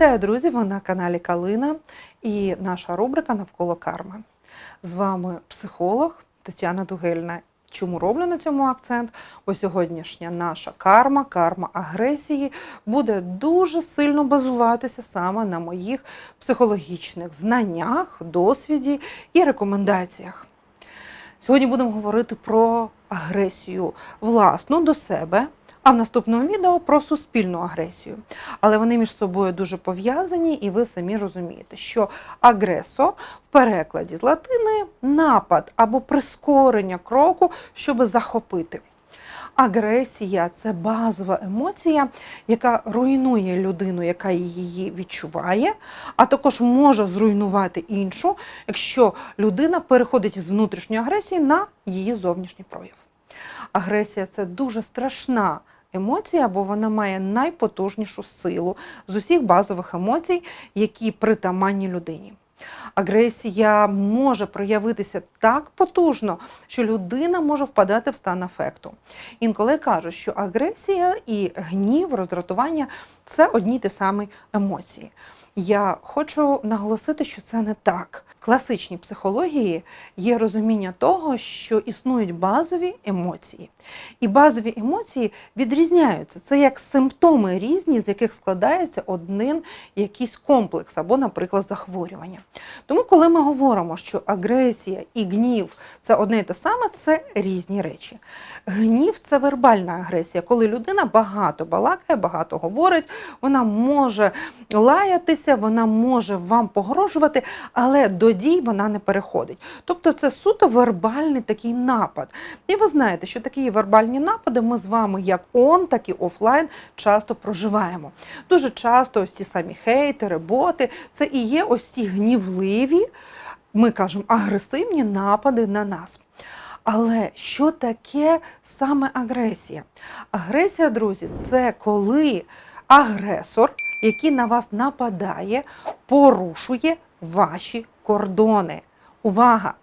Вітаю, друзі! Ви на каналі Калина і наша рубрика Навколо карми. З вами психолог Тетяна Дугельна. Чому роблю на цьому акцент? Бо сьогоднішня наша карма, карма агресії, буде дуже сильно базуватися саме на моїх психологічних знаннях, досвіді і рекомендаціях. Сьогодні будемо говорити про агресію власну до себе, а в наступному відео про суспільну агресію. Але вони між собою дуже пов'язані, і ви самі розумієте, що агресо в перекладі з латини напад або прискорення кроку, щоб захопити. Агресія це базова емоція, яка руйнує людину, яка її відчуває, а також може зруйнувати іншу, якщо людина переходить з внутрішньої агресії на її зовнішній прояв. Агресія це дуже страшна емоція, бо вона має найпотужнішу силу з усіх базових емоцій, які притаманні людині. Агресія може проявитися так потужно, що людина може впадати в стан афекту. Інколи кажуть, що агресія і гнів, роздратування це одні й ті самі емоції. Я хочу наголосити, що це не так. В класичній психології є розуміння того, що існують базові емоції. І базові емоції відрізняються. Це як симптоми різні, з яких складається один якийсь комплекс або, наприклад, захворювання. Тому, коли ми говоримо, що агресія і гнів це одне і те саме, це різні речі. Гнів це вербальна агресія, коли людина багато балакає, багато говорить, вона може лаятися, вона може вам погрожувати, але до дій вона не переходить. Тобто це суто вербальний такий напад. І ви знаєте, що такі вербальні напади ми з вами як он, так і офлайн часто проживаємо. Дуже часто ось ці самі хейтери, боти, це і є ось ці гнівливі, ми кажемо, агресивні напади на нас. Але що таке саме агресія? Агресія, друзі, це коли агресор, який на вас нападає, порушує ваші кордони. Увага!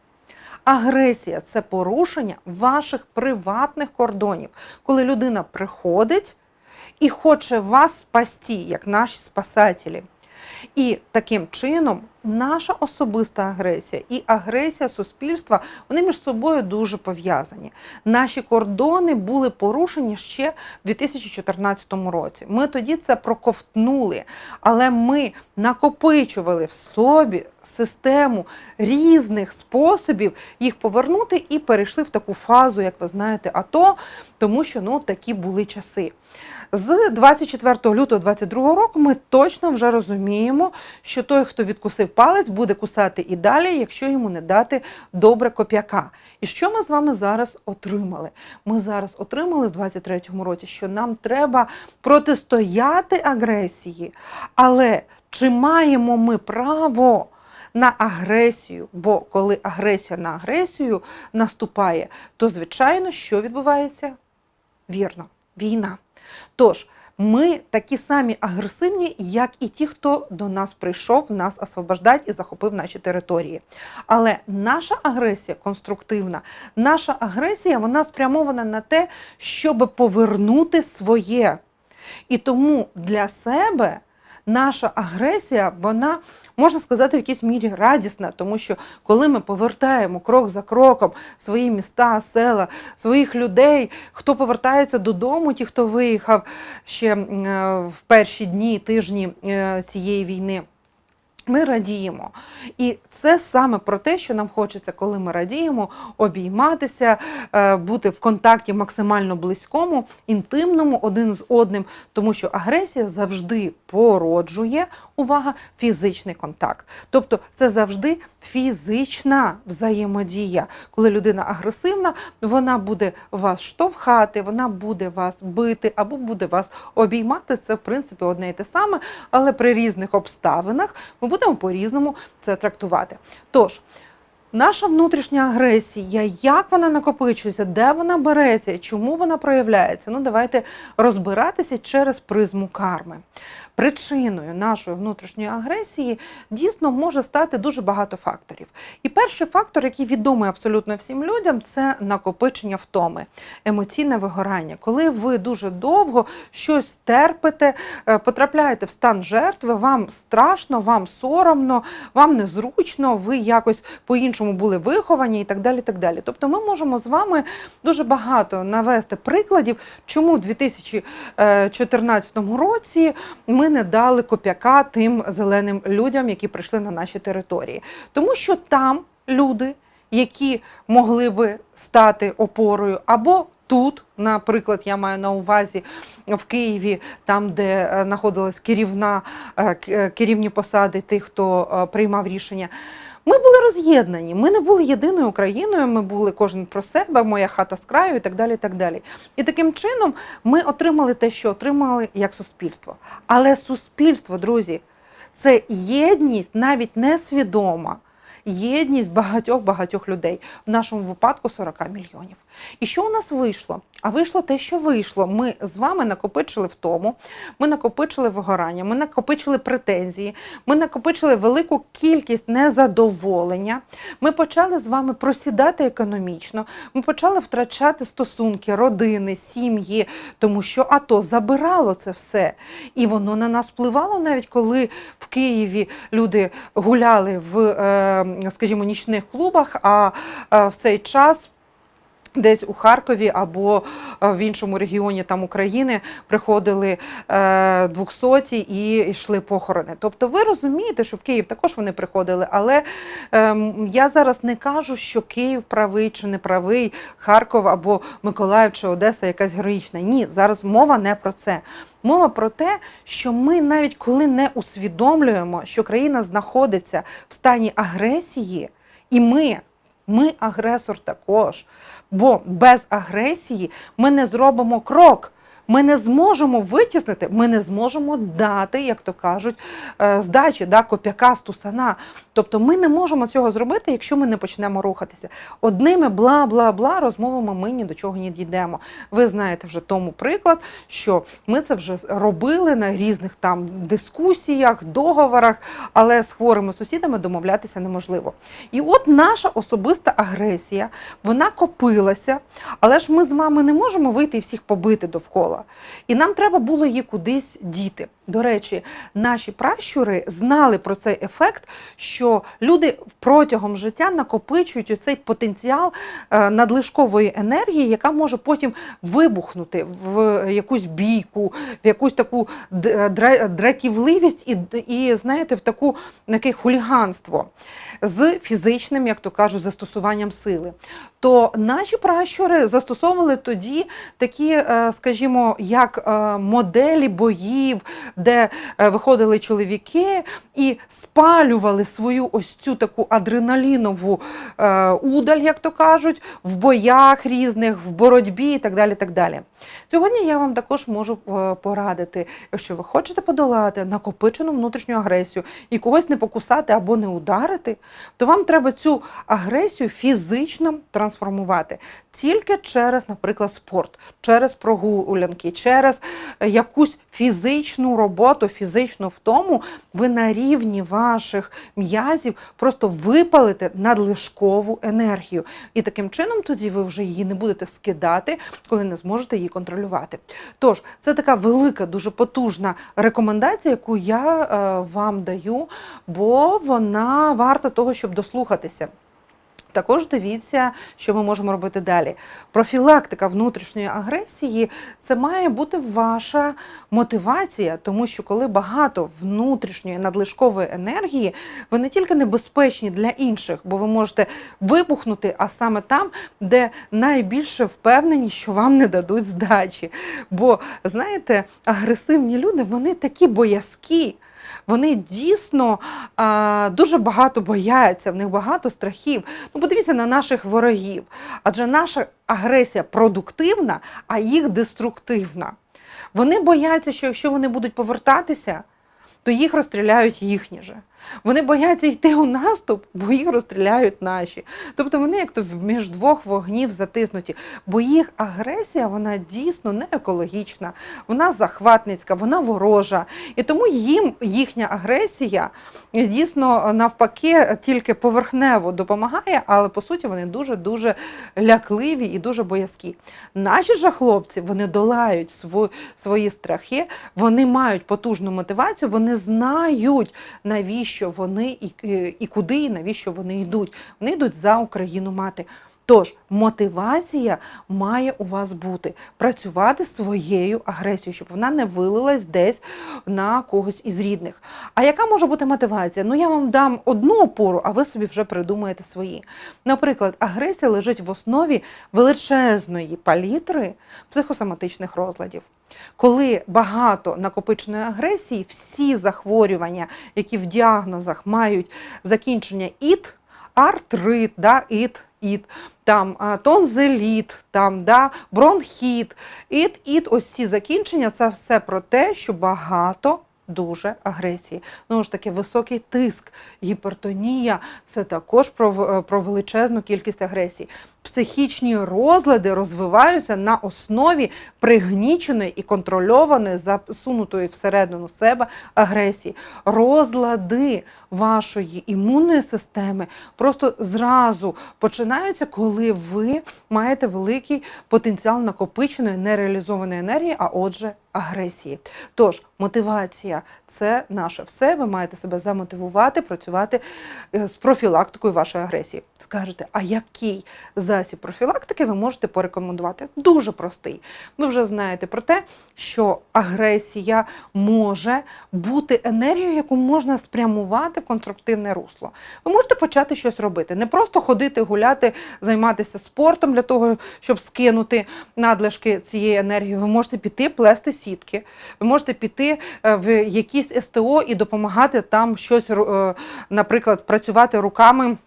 Агресія це порушення ваших приватних кордонів, коли людина приходить і хоче вас спасти, як наші спасателі. І таким чином наша особиста агресія і агресія суспільства вони між собою дуже пов'язані. Наші кордони були порушені ще в 2014 році. Ми тоді це проковтнули, але ми накопичували в собі систему різних способів їх повернути і перейшли в таку фазу, як ви знаєте, АТО, тому що ну такі були часи. З 24 лютого 2022 року ми точно вже розуміємо, що той, хто відкусив палець, буде кусати і далі, якщо йому не дати добре коп'яка. І що ми з вами зараз отримали? Ми зараз отримали в 23-му році, що нам треба протистояти агресії, але чи маємо ми право? На агресію, бо коли агресія на агресію наступає, то звичайно, що відбувається? Вірно, війна. Тож, ми такі самі агресивні, як і ті, хто до нас прийшов, нас освобождати і захопив наші території. Але наша агресія конструктивна, наша агресія вона спрямована на те, щоб повернути своє. І тому для себе наша агресія, вона можна сказати, в якійсь мірі радісна, тому що коли ми повертаємо крок за кроком свої міста, села, своїх людей, хто повертається додому, ті, хто виїхав ще в перші дні, тижні е, цієї війни. Ми радіємо. І це саме про те, що нам хочеться, коли ми радіємо, обійматися, е, бути в контакті максимально близькому, інтимному один з одним, тому що агресія завжди породжує увага, фізичний контакт. Тобто це завжди фізична взаємодія. Коли людина агресивна, вона буде вас штовхати, вона буде вас бити або буде вас обіймати. Це, в принципі, одне і те саме, але при різних обставинах ми будемо по-різному це трактувати. Тож, Наша внутрішня агресія, як вона накопичується, де вона береться, чому вона проявляється? Ну, давайте розбиратися через призму карми. Причиною нашої внутрішньої агресії дійсно може стати дуже багато факторів. І перший фактор, який відомий абсолютно всім людям, це накопичення втоми, емоційне вигорання. Коли ви дуже довго щось терпите, е, потрапляєте в стан жертви, вам страшно, вам соромно, вам незручно, ви якось по-іншому були виховані і так далі. так далі. Тобто ми можемо з вами дуже багато навести прикладів, чому в 2014 році ми не дали коп'яка тим зеленим людям, які прийшли на наші території. Тому що там люди, які могли би стати опорою, або тут, наприклад, я маю на увазі в Києві, там, де е, знаходилась керівна е, е, керівні посади тих, хто е, приймав рішення. Ми були роз'єднані. Ми не були єдиною Україною. Ми були кожен про себе, моя хата з краю і так далі. І так далі. І таким чином ми отримали те, що отримали як суспільство. Але суспільство, друзі, це єдність навіть несвідома. Єдність багатьох багатьох людей, в нашому випадку 40 мільйонів. І що у нас вийшло? А вийшло те, що вийшло. Ми з вами накопичили втому, ми накопичили вигорання, ми накопичили претензії, ми накопичили велику кількість незадоволення. Ми почали з вами просідати економічно. Ми почали втрачати стосунки, родини, сім'ї, тому що АТО забирало це все. І воно на нас впливало навіть коли в Києві люди гуляли в, е, скажімо, нічних клубах, а е, в цей час. Десь у Харкові або е, в іншому регіоні там України приходили е, 200 і йшли похорони. Тобто ви розумієте, що в Київ також вони приходили, але ем, я зараз не кажу, що Київ правий чи не правий, Харков або Миколаїв чи Одеса якась героїчна. Ні, зараз мова не про це. Мова про те, що ми навіть коли не усвідомлюємо, що країна знаходиться в стані агресії, і ми. Ми агресор також. Бо без агресії ми не зробимо крок. Ми не зможемо витіснити, ми не зможемо дати, як то кажуть, е, здачі, да, коп'яка з тусана. Тобто ми не можемо цього зробити, якщо ми не почнемо рухатися. Одними бла-бла-бла розмовами ми ні до чого не дійдемо. Ви знаєте вже тому приклад, що ми це вже робили на різних там дискусіях, договорах, але з хворими сусідами домовлятися неможливо. І от наша особиста агресія, вона копилася, але ж ми з вами не можемо вийти і всіх побити довкола. І нам треба було її кудись діти. До речі, наші пращури знали про цей ефект, що люди протягом життя накопичують оцей потенціал е, надлишкової енергії, яка може потім вибухнути в якусь бійку, в якусь таку дратівливість і, і знаєте, в таку таке хуліганство з фізичним, як то кажуть, застосуванням сили. То наші пращури застосовували тоді такі, е, скажімо, як е, моделі боїв, де е, виходили чоловіки і спалювали свою ось цю таку адреналінову е, удаль, як то кажуть, в боях різних, в боротьбі і так далі. так далі. Сьогодні я вам також можу е, порадити, якщо ви хочете подолати накопичену внутрішню агресію і когось не покусати або не ударити, то вам треба цю агресію фізично трансформувати тільки через, наприклад, спорт, через прогулянки, через якусь фізичну роботу, фізичну втому, ви на рівні ваших м'язів просто випалите надлишкову енергію. І таким чином тоді ви вже її не будете скидати, коли не зможете її контролювати. Тож, це така велика, дуже потужна рекомендація, яку я е, вам даю, бо вона варта того, щоб дослухатися. Також дивіться, що ми можемо робити далі. Профілактика внутрішньої агресії це має бути ваша мотивація, тому що коли багато внутрішньої надлишкової енергії, ви не тільки небезпечні для інших, бо ви можете вибухнути, а саме там, де найбільше впевнені, що вам не дадуть здачі. Бо знаєте, агресивні люди вони такі боязкі. Вони дійсно а, дуже багато бояться, в них багато страхів. Ну, подивіться на наших ворогів. Адже наша агресія продуктивна, а їх деструктивна. Вони бояться, що якщо вони будуть повертатися, то їх розстріляють їхні же. Вони бояться йти у наступ, бо їх розстріляють наші. Тобто вони як то між двох вогнів затиснуті. Бо їх агресія вона дійсно не екологічна, вона захватницька, вона ворожа. І тому їм їхня агресія дійсно навпаки тільки поверхнево допомагає, але по суті вони дуже дуже лякливі і дуже боязкі. Наші ж хлопці вони долають сво- свої страхи, вони мають потужну мотивацію, вони знають, навіщо вони і, і, і куди, і навіщо вони йдуть. Вони йдуть за Україну мати. Тож мотивація має у вас бути працювати своєю агресією, щоб вона не вилилась десь на когось із рідних. А яка може бути мотивація? Ну я вам дам одну опору, а ви собі вже придумаєте свої. Наприклад, агресія лежить в основі величезної палітри психосоматичних розладів. Коли багато накопиченої агресії, всі захворювання, які в діагнозах мають закінчення іт, артрит, да, іт, іт, там тонзеліт, там да, бронхіт, іт, іт, ось ці закінчення це все про те, що багато. Дуже агресії. Знову ж таки, високий тиск, гіпертонія це також про, про величезну кількість агресії. Психічні розлади розвиваються на основі пригніченої і контрольованої, засунутої всередину себе агресії. Розлади вашої імунної системи просто зразу починаються, коли ви маєте великий потенціал накопиченої нереалізованої енергії, а отже, агресії. Тож, мотивація це наше все. Ви маєте себе замотивувати, працювати е, з профілактикою вашої агресії. Скажете, а який засіб профілактики ви можете порекомендувати? Дуже простий. Ви вже знаєте про те, що агресія може бути енергією, яку можна спрямувати в конструктивне русло. Ви можете почати щось робити, не просто ходити, гуляти, займатися спортом для того, щоб скинути надлишки цієї енергії. Ви можете піти плести сітки, ви можете піти е, в якісь СТО і допомагати там щось, е, наприклад, працювати руками.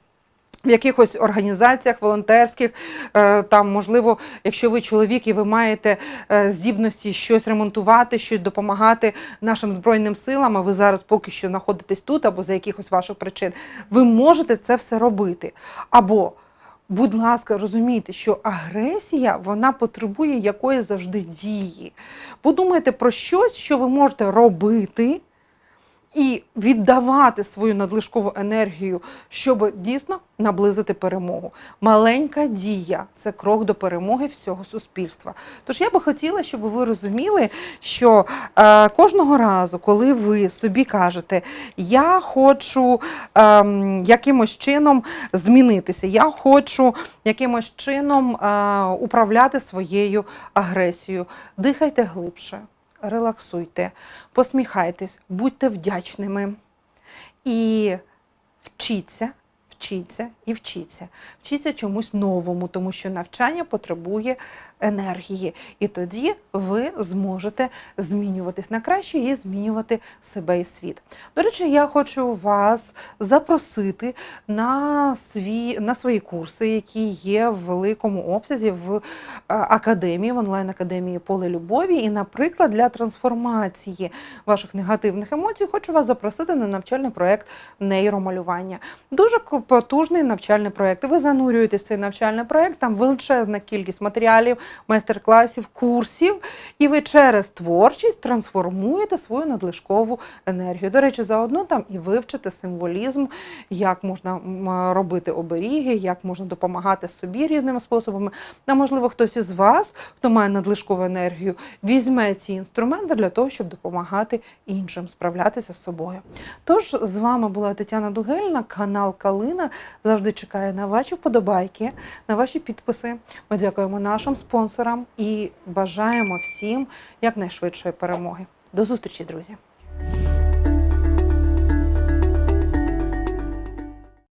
В якихось організаціях волонтерських, е, там, можливо, якщо ви чоловік і ви маєте е, здібності щось ремонтувати, щось допомагати нашим Збройним силам, а ви зараз поки що знаходитесь тут або за якихось ваших причин, ви можете це все робити. Або, будь ласка, розумійте, що агресія вона потребує якоїсь завжди дії. Подумайте про щось, що ви можете робити і віддавати свою надлишкову енергію, щоб дійсно наблизити перемогу. Маленька дія це крок до перемоги всього суспільства. Тож я би хотіла, щоб ви розуміли, що е, кожного разу, коли ви собі кажете, я хочу е, якимось чином змінитися, я хочу якимось чином е, управляти своєю агресією, дихайте глибше релаксуйте, посміхайтесь, будьте вдячними і вчіться, вчіться і вчіться. Вчіться чомусь новому, тому що навчання потребує енергії. І тоді ви зможете змінюватись на краще і змінювати себе і світ. До речі, я хочу вас запросити на, свій, на свої курси, які є в великому обсязі в е, академії, в онлайн-академії Поле Любові. І, наприклад, для трансформації ваших негативних емоцій хочу вас запросити на навчальний проєкт нейромалювання. Дуже потужний навчальний проєкт. Ви занурюєтесь в цей навчальний проєкт, там величезна кількість матеріалів, майстер-класів, курсів, і ви через творчість трансформуєте свою надлишкову енергію. До речі, заодно там і вивчите символізм, як можна робити оберіги, як можна допомагати собі різними способами. А можливо, хтось із вас, хто має надлишкову енергію, візьме ці інструменти для того, щоб допомагати іншим справлятися з собою. Тож з вами була Тетяна Дугельна, канал Калина завжди чекає на ваші вподобайки, на ваші підписи. Ми дякуємо нашим спонсорам і бажаємо всім якнайшвидшої перемоги. До зустрічі, друзі!